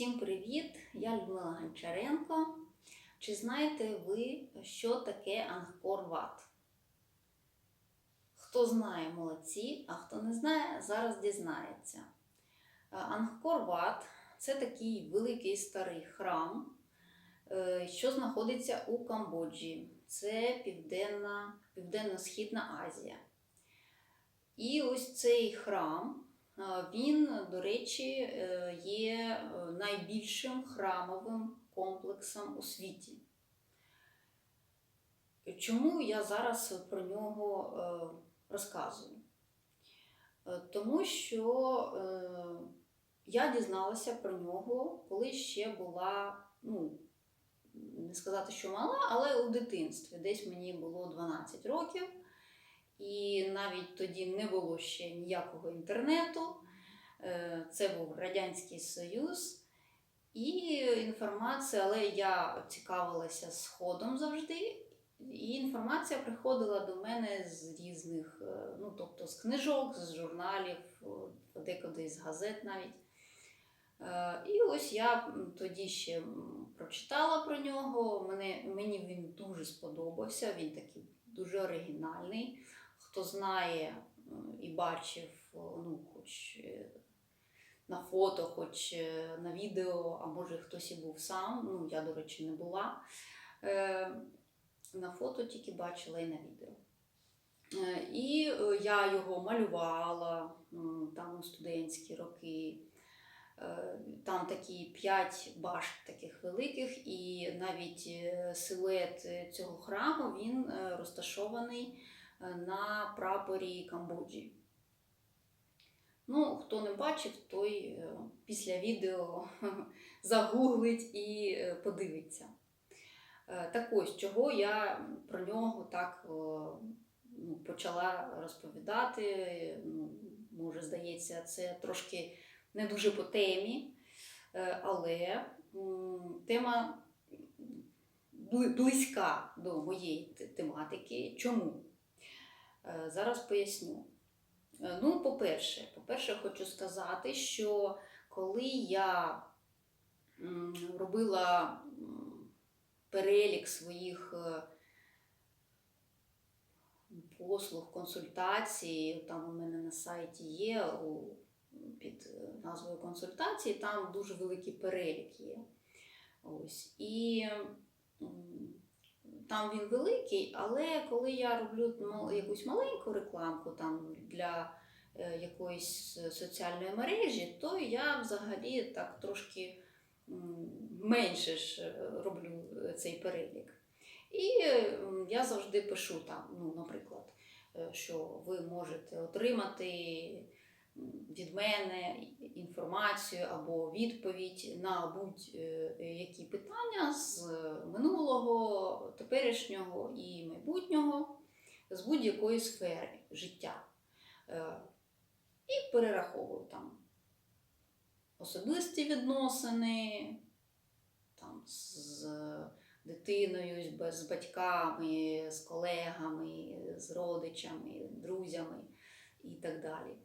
Всім привіт! Я Людмила Гончаренко. Чи знаєте ви, що таке Ангкор-Ват? Хто знає, молодці, а хто не знає, зараз дізнається. Ангкор-Ват це такий великий старий храм, е, що знаходиться у Камбоджі. Це Південна, Південно-Східна Азія. І ось цей храм, е, він, до речі, е, є е, найбільшим храмовим комплексом у світі. Чому я зараз про нього е, розказую? Тому що я дізналася про нього, коли ще була, ну, не сказати, що мала, але у дитинстві. Десь мені було 12 років. І навіть тоді не було ще ніякого інтернету. Е, Це був Радянський Союз. І інформація, але я цікавилася сходом завжди. І інформація приходила до мене з різних, е, ну тобто з книжок, з журналів, о, подекуди з газет навіть. Е, І ось я тоді ще прочитала про нього. Мене, мені він дуже сподобався, він такий дуже оригінальний. Хто знає і бачив, ну, хоч е, на фото, хоч е, на відео, а може хтось і був сам. Ну, я, до речі, не була. Е, На фото тільки бачила і на відео. Е, І е, я його малювала там у студентські роки. Е, Там такі п'ять башт таких великих, і навіть е, силует е, цього храму він е, розташований е, на прапорі Камбоджі. Ну, хто не бачив, той е, після відео загуглить і е, подивиться. Е, Так ось, чого я про нього так е, ну, почала розповідати. Ну, може, здається, це трошки не дуже по темі, е, але тема близька до моєї тематики. Чому? Е, Зараз поясню. Е, Ну, по-перше, по-перше, хочу сказати, що коли я робила перелік своїх е, послуг, консультацій, там у мене на сайті є під назвою консультації, там дуже великий перелік є. Ось. І там він великий, але коли я роблю якусь маленьку рекламку там для е, якоїсь соціальної мережі, то я взагалі так трошки менше ж е, роблю е, цей перелік. І я завжди пишу там, ну, наприклад, що ви можете отримати від мене інформацію або відповідь на будь-які питання з минулого, теперішнього і майбутнього, з будь-якої сфери життя. Е, І перераховую там особисті відносини, там з дитиною, з батьками, з колегами, з родичами, друзями і так далі.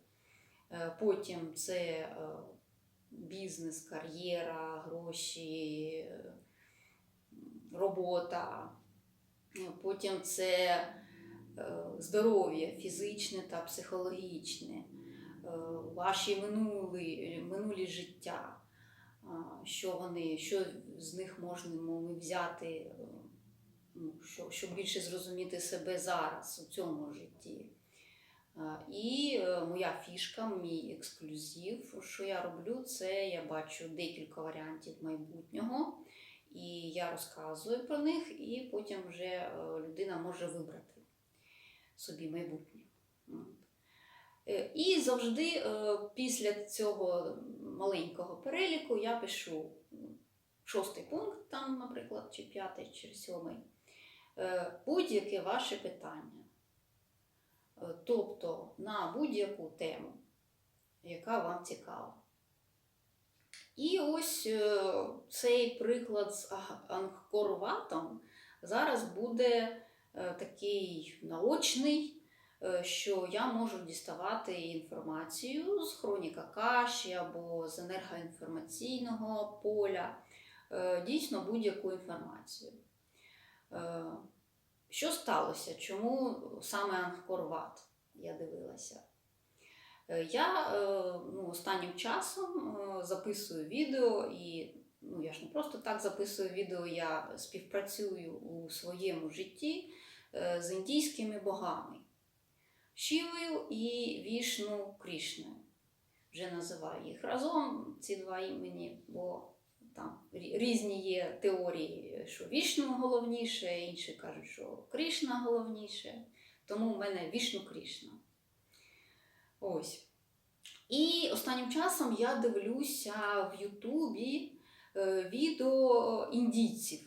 Е, Потім це е, бізнес, кар'єра, гроші, е, робота. Е, Потім це здоров'я фізичне та психологічне, ваші минулі, минулі життя, що вони, що з них можна ми взяти, ну, що, щоб більше зрозуміти себе зараз у цьому житті. І е, моя фішка, мій ексклюзив, що я роблю, це я бачу декілька варіантів майбутнього, і я розказую про них, і потім вже е, людина може вибрати собі майбутнє. Е, І завжди після цього маленького переліку я пишу шостий пункт, там, наприклад, чи п'ятий, чи сьомий. Будь-яке ваше питання. Е, Тобто на будь-яку тему, яка вам цікава. І ось е, цей приклад з Ангкор-Ватом зараз буде е, такий наочний, що я можу діставати інформацію з хроніка каші або з енергоінформаційного поля, дійсно будь-яку інформацію. Що сталося? Чому саме Ангкор-Ват я дивилася? Е, Я е, ну, останнім часом е, записую відео, і ну, я ж не просто так записую відео, я співпрацюю у своєму житті з індійськими богами Шівою і Вішну Крішною. Вже називаю їх разом, ці два імені, бо там різні є теорії, що Вішну головніше, інші кажуть, що Кришна головніше. Тому в мене Вішну Кришна. Ось. І останнім часом я дивлюся в Ютубі е, відео індійців.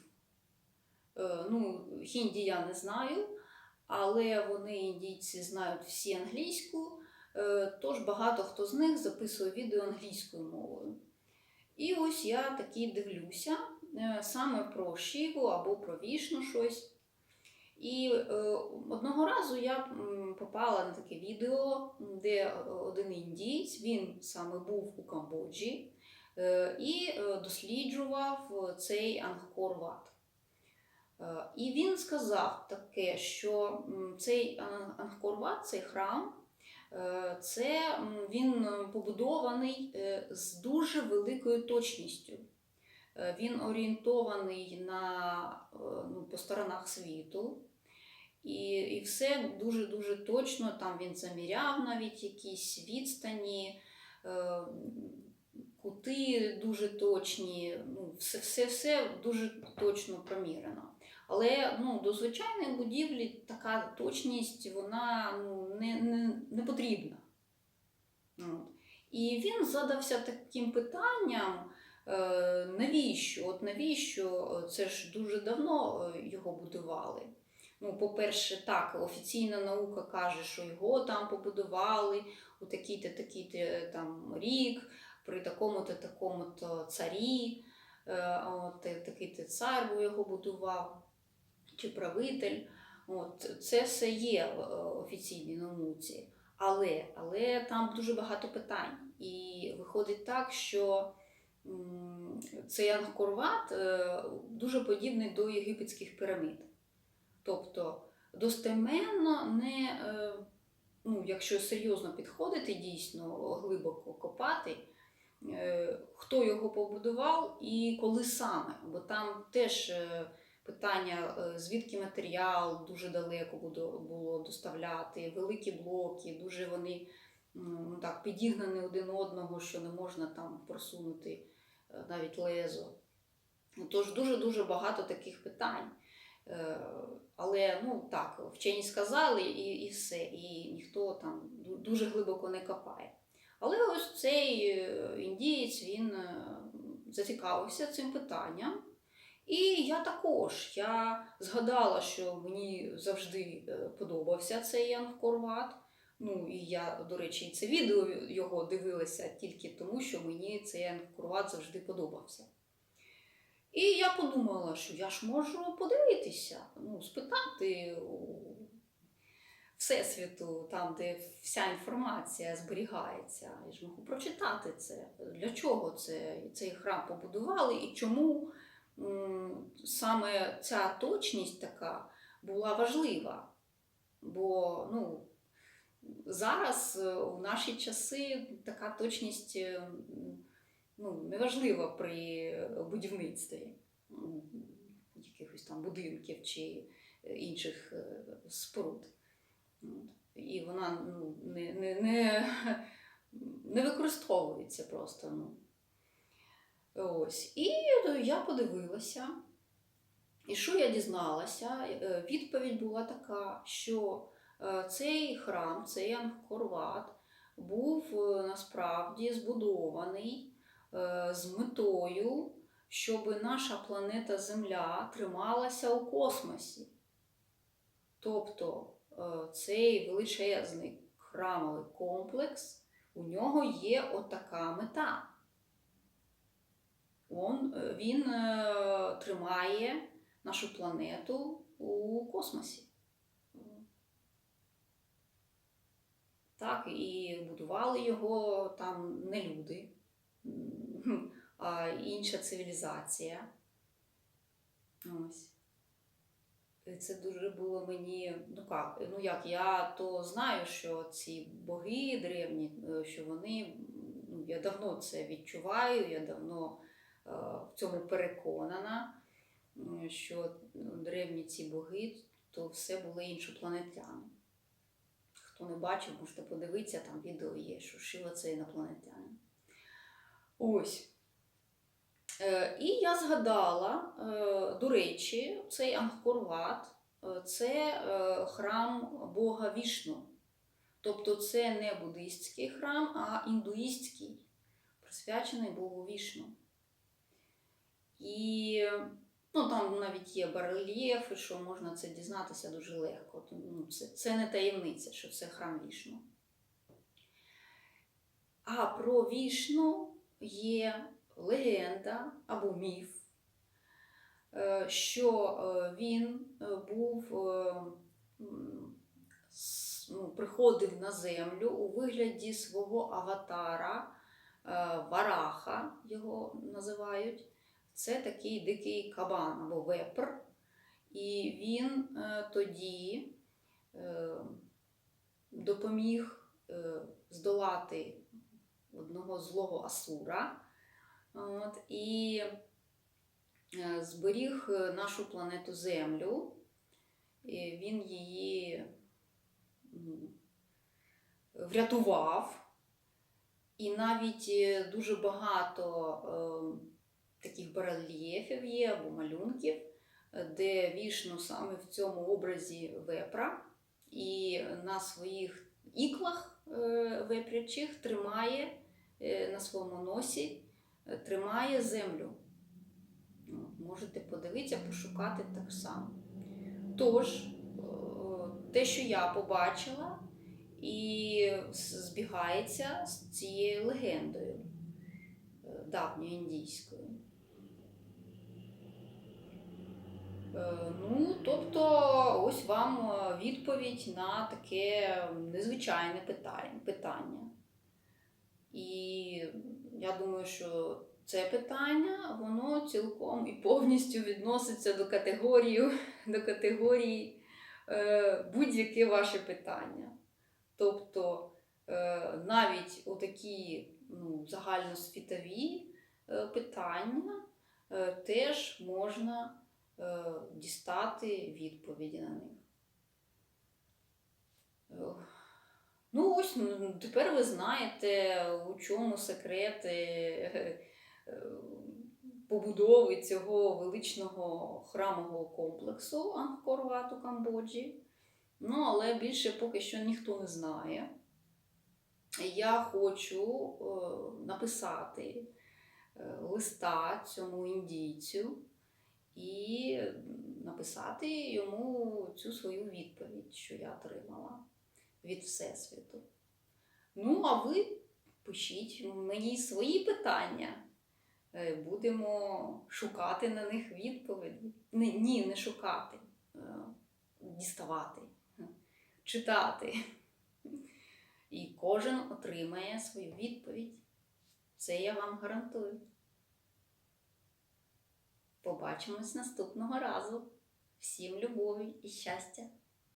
Е, ну, хінді я не знаю, але вони, індійці, знають всі англійську, е, тож багато хто з них записує відео англійською мовою. І ось я такі дивлюся е, саме про Шіву або про Вішну щось. І е, одного разу я попала на таке відео, де один індієць, він саме був у Камбоджі е, і е, досліджував цей Ангкор-Ват. Е, І він сказав таке, що цей Ан- Ангкор-Ват, цей храм, е, це він побудований е, з дуже великою точністю. Е, Він орієнтований на, е, ну, по сторонах світу. І, і все дуже-дуже точно. Там він заміряв навіть якісь відстані, е, кути дуже точні, ну, все, все, все дуже точно промірено. Але ну, до звичайної будівлі така точність вона ну, не, не, не потрібна. От. І він задався таким питанням, е, навіщо? От навіщо це ж дуже давно е, його будували. Ну, по-перше, так, офіційна наука каже, що його там побудували у такий-то такий-то там рік, при такому-то такому-то царі, е, от, е, такий-то цар його будував, чи правитель. От, це все є в е, офіційній науці. Але, але там дуже багато питань. І виходить так, що цей Ангкор-Ват е, дуже подібний до єгипетських пірамід. Тобто достеменно не, е, ну, якщо серйозно підходити, дійсно глибоко копати, хто його побудував і коли саме. Бо там теж питання, е, звідки матеріал дуже далеко було, доставляти, великі блоки, дуже вони ну, так, підігнані один одного, що не можна там просунути е, навіть лезо. Тож дуже-дуже багато таких питань. Е, Але ну так, вчені сказали і, і все, і ніхто там дуже глибоко не копає. Але ось цей індієць він зацікавився цим питанням. І я також я згадала, що мені завжди е, подобався цей Ангкор-Ват. Ну і я, до речі, це відео його дивилася тільки тому, що мені цей Ангкор-Ват завжди подобався. І я подумала, що я ж можу подивитися, ну, спитати у Всесвіту, там, де вся інформація зберігається. Я ж можу прочитати це. Для чого це, цей храм побудували і чому саме ця точність така була важлива. Бо ну, зараз е, у наші часи така точність е, ну, неважлива при будівництві якихось там будинків чи е, інших споруд. І вона ну, не, не, не, не використовується просто. Ну. Ось. І я подивилася. І що я дізналася? Е, Відповідь була така, що е, цей храм, цей Ангкор-Ват, був е, насправді збудований е, з метою, щоб наша планета Земля трималася у космосі. Тобто е, цей величезний храмовий комплекс, у нього є отака мета. Он, е, він е, тримає нашу планету у космосі. Так, і будували його там не люди, а інша цивілізація. Ось. Це дуже було мені, ну як, ну як, я то знаю, що ці боги древні, е, що вони, ну я давно це відчуваю, я давно в цьому переконана, що ну, древні ці боги, то все були іншопланетяни. Хто не бачив, можете подивитися, там відео є, що Шива це інопланетянин. Ось. Е, І я згадала, е, до речі, цей Ангкор-Ват е, це е, храм Бога Вішну. Тобто це не буддистський храм, а індуїстський, присвячений Богу Вішну. І ну, там навіть є барельєфи, що можна це дізнатися дуже легко. Ну, це, це не таємниця, що це храм Вішну. А про Вішну є легенда або міф, е, що е, він е, був, ну, приходив на землю у вигляді свого аватара, Вараха його називають. Це такий дикий кабан або вепр. І він е, тоді е, допоміг е, здолати одного злого асура. От, і зберіг нашу планету Землю. І він її врятував. І навіть дуже багато е, таких барельєфів є або малюнків, де вішну саме в цьому образі вепра, і на своїх іклах е, вепрячих тримає е, на своєму носі е, тримає землю. Можете подивитися, пошукати так само. Тож, те, що я побачила, і збігається з цією легендою е, Ну, тобто, ось вам е, відповідь на таке незвичайне питання. питання. І я думаю, що це питання воно цілком і повністю відноситься до категорії, до категорії е, будь-яке ваше питання. Тобто е, навіть отакі ну, загальносвітові е, питання е, теж можна е, дістати відповіді на них. Е, Ну, ось ну, тепер ви знаєте, у чому секрети е, е, побудови цього величного храмового комплексу Ангкор-Ват у Камбоджі. Ну, але більше поки що ніхто не знає. Я хочу е, написати е, листа цьому індійцю і написати йому цю свою відповідь, що я отримала від Всесвіту. Ну, а ви пишіть мені свої питання. Е, Будемо шукати на них відповіді. Ні, не шукати, е, діставати, читати. І кожен отримає свою відповідь. Це я вам гарантую. Побачимось наступного разу. Всім любові і щастя!